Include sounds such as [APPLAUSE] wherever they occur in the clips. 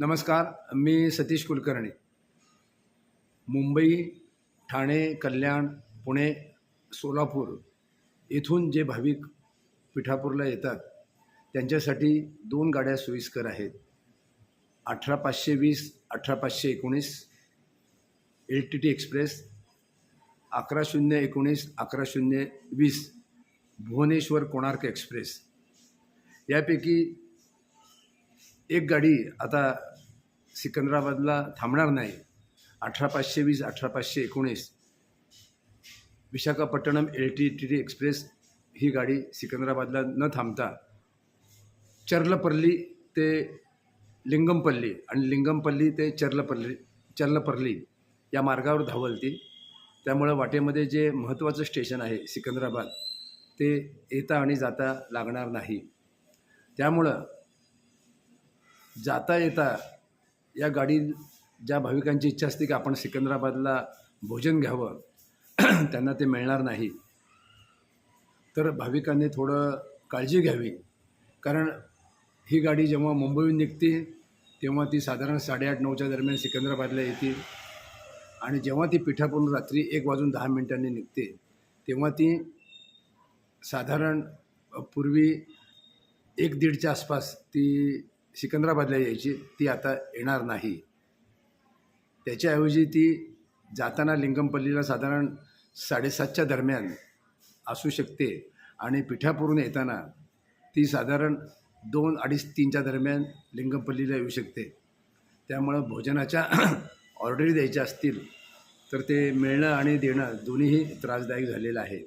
नमस्कार मी सतीश कुलकर्णी. मुंबई ठाणे कल्याण पुणे सोलापूर येथून जे भाविक पिठापूरला येतात त्यांच्यासाठी दोन गाड्या सोयीस्कर आहेत. अठरा पाचशे वीस अठरा पाचशे एकोणीस एल टी टी एक्सप्रेस अकरा शून्य एकोणीस अकरा शून्य वीस भुवनेश्वर कोणार्क एक्सप्रेस. यापैकी एक गाडी आता सिकंदराबादला थांबणार नाही. अठरा पाचशे वीस अठरा पाचशे एकोणीस. Visakhapatnam L T T T express ही गाडी सिकंदराबादला न थांबता चर्लपल्ली ते लिंगमपल्ली आणि लिंगमपल्ली ते चर्लपल्ली चर्लपल्ली या मार्गावर धावल ती त्यामुळं वाटेमध्ये जे महत्त्वाचं स्टेशन आहे सिकंदराबाद ते येता आणि जाता लागणार नाही. त्यामुळं जाता येता या गाडी ज्या भाविकांची इच्छा असते की आपण सिकंदराबादला भोजन घ्यावं [CLEARS THROAT] त्यांना ते मिळणार नाही. तर भाविकांनी थोडं काळजी घ्यावी. कारण ही गाडी जेव्हा मुंबईहून निघते तेव्हा ती साधारण साडेआठ नऊच्या दरम्यान सिकंदराबादला येते. आणि जेव्हा ती पिठापूर्ण रात्री एक वाजून दहा मिनिटांनी निघते तेव्हा ती साधारण पूर्वी एक दीडच्या आसपास ती सिकंदराबादला यायची ती आता येणार नाही. त्याच्याऐवजी ती जाताना लिंगमपल्लीला साधारण साडेसातच्या दरम्यान असू शकते आणि पिठापूरून येताना ती साधारण दोन अडीच तीनच्या दरम्यान लिंगमपल्लीला येऊ शकते. त्यामुळं भोजनाच्या [CLEARS THROAT] ऑर्डरी द्यायच्या असतील तर ते मिळणं आणि देणं दोन्हीही त्रासदायक झालेलं आहे.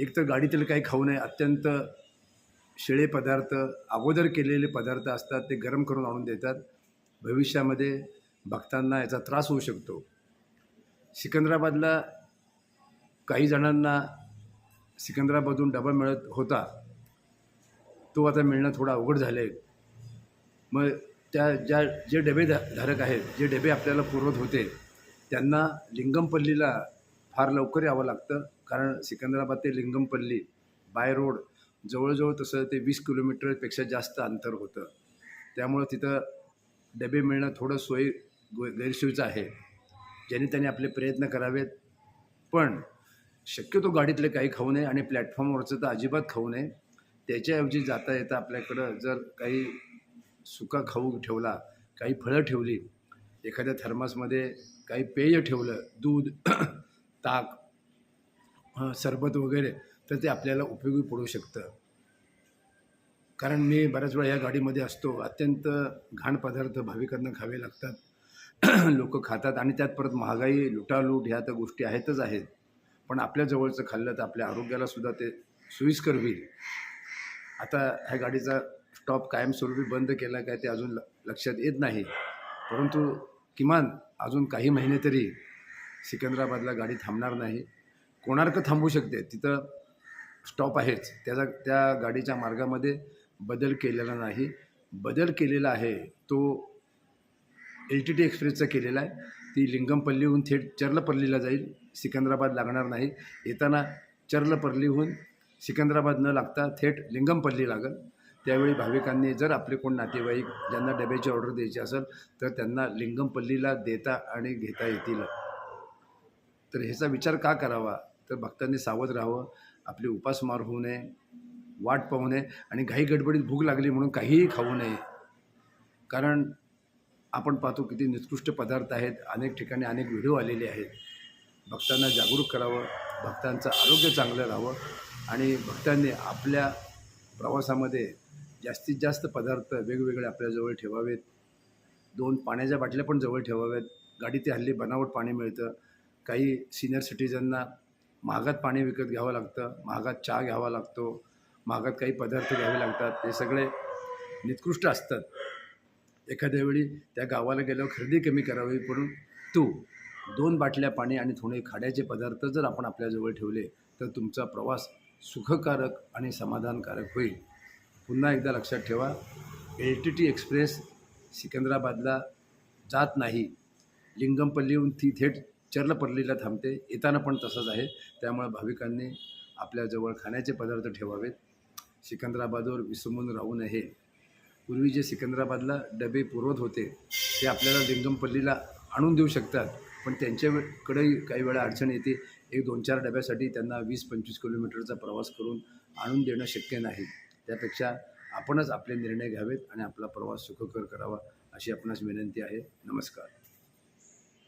एक तर गाडीतील काही खाऊ नये अत्यंत शिळे पदार्थ अगोदर केलेले पदार्थ असतात ते गरम करून आणून देतात. भविष्यामध्ये भक्तांना याचा त्रास होऊ शकतो. सिकंदराबादला काही जणांना सिकंदराबादून डबा मिळत होता. तो आता मिळणं थोडा अवघड झालं आहे मग त्या ज्या जे डबे धा धारक आहेत जे डबे आपल्याला पुरवत होते त्यांना लिंगमपल्लीला फार लवकर यावं लागतं. कारण सिकंदराबाद ते लिंगमपल्ली बाय रोड जवळजवळ तसं ते वीस किलोमीटरपेक्षा जास्त अंतर होतं. त्यामुळं तिथं डबे मिळणं थोडं सोयी गै- गैरसोयीचं आहे. ज्याने त्याने आपले प्रयत्न करावेत. पण शक्यतो गाडीतले काही खाऊ नये आणि प्लॅटफॉर्मवरचं तर अजिबात खाऊ नये. त्याच्याऐवजी जाता येता आपल्याकडं जर काही सुका खाऊ ठेवला काही फळं ठेवली एखाद्या थर्मासमध्ये काही पेय ठेवलं दूध [CLEARS THROAT] ताक सरबत वगैरे तर ते आपल्याला उपयोगी पडू शकतं. कारण मी बऱ्याच वेळा या गाडीमध्ये असतो अत्यंत घाण पदार्थ भाविकांना खावे लागतात. [CLEARS THROAT] लोक खातात आणि त्यात परत महागाई लुटालूट ह्या तर गोष्टी आहेतच आहेत. पण आपल्या जवळचं खाल्लं तर आपल्या आरोग्याला सुद्धा ते सोयीस्कर होईल. आता ह्या गाडीचा स्टॉप कायमस्वरूपी बंद केला काय ते अजून ल लक्षात येत नाही. परंतु किमान अजून काही महिने तरी सिकंदराबादला गाडी थांबणार नाही. कोणार्क थांबू शकते. तिथं स्टॉप आहेच त्याचा त्या गाडीच्या मार्गामध्ये बदल केलेला नाही. बदल केलेला आहे तो एल टी टी एक्सप्रेसचा केलेला आहे. ती लिंगमपल्लीहून थेट चर्लपल्लीला जाईल. सिकंदराबाद लागणार नाही. येताना चर्लपल्लीहून सिकंदराबाद न लागता थेट लिंगमपल्ली लागेल. त्यावेळी भाविकांनी जर आपले कोण नातेवाईक ज्यांना डब्याची ऑर्डर द्यायची असेल तर त्यांना लिंगमपल्लीला देता आणि घेता येतील. तर ह्याचा विचार का करावा? तर भक्तांनी सावध राहावं. आपली उपासमार होऊ नये वाट पाहू नये आणि घाई गडबडीत भूक लागली म्हणून काहीही खाऊ नये. कारण आपण पाहतो किती निकृष्ट पदार्थ आहेत अनेक ठिकाणी अनेक व्हिडिओ आलेले आहेत. भक्तांना जागरूक करावं भक्तांचं आरोग्य चांगलं राहावं आणि भक्तांनी आपल्या प्रवासामध्ये जास्तीत जास्त पदार्थ वेगवेगळे आपल्याजवळ ठेवावेत. दोन पाण्याच्या बाटल्या पण जवळ ठेवाव्यात. ते हल्ली बनावट पाणी मिळतं. काही सिनियर सिटीजनना महागात पाणी विकत घ्यावं लागतं महागात चहा घ्यावा लागतो महागात काही पदार्थ घ्यावे लागतात ते सगळे निकृष्ट असतात. एखाद्या वेळी त्या गावाला गेल्यावर खरेदी कमी करावी पण तू दोन बाटल्या पाणी आणि थोडे खाड्याचे पदार्थ जर आपण आपल्याजवळ ठेवले तर तुमचा प्रवास सुखकारक आणि समाधानकारक होईल. पुन्हा एकदा लक्षात ठेवा एल टी टी एक्सप्रेस सिकंदराबादला जात नाही. लिंगमपल्लीहून ती थेट चर्लपल्लीला थांबते येताना पण तसंच आहे. त्यामुळे भाविकांनी आपल्याजवळ खाण्याचे पदार्थ ठेवावेत. सिकंदराबादवर विसंबून राहू नये. पूर्वी जे सिकंदराबादला डबे पुरवत होते ते आपल्याला लिंगमपल्लीला आणून देऊ शकतात. पण त्यांच्याकडे काही वेळा अडचण येते. एक दोन चार डब्यासाठी त्यांना वीस पंचवीस किलोमीटरचा प्रवास करून आणून देणं शक्य नाही. त्यापेक्षा आपणच आपले निर्णय घ्यावेत आणि आपला प्रवास सुखकर करावा अशी आपणास विनंती आहे. नमस्कार.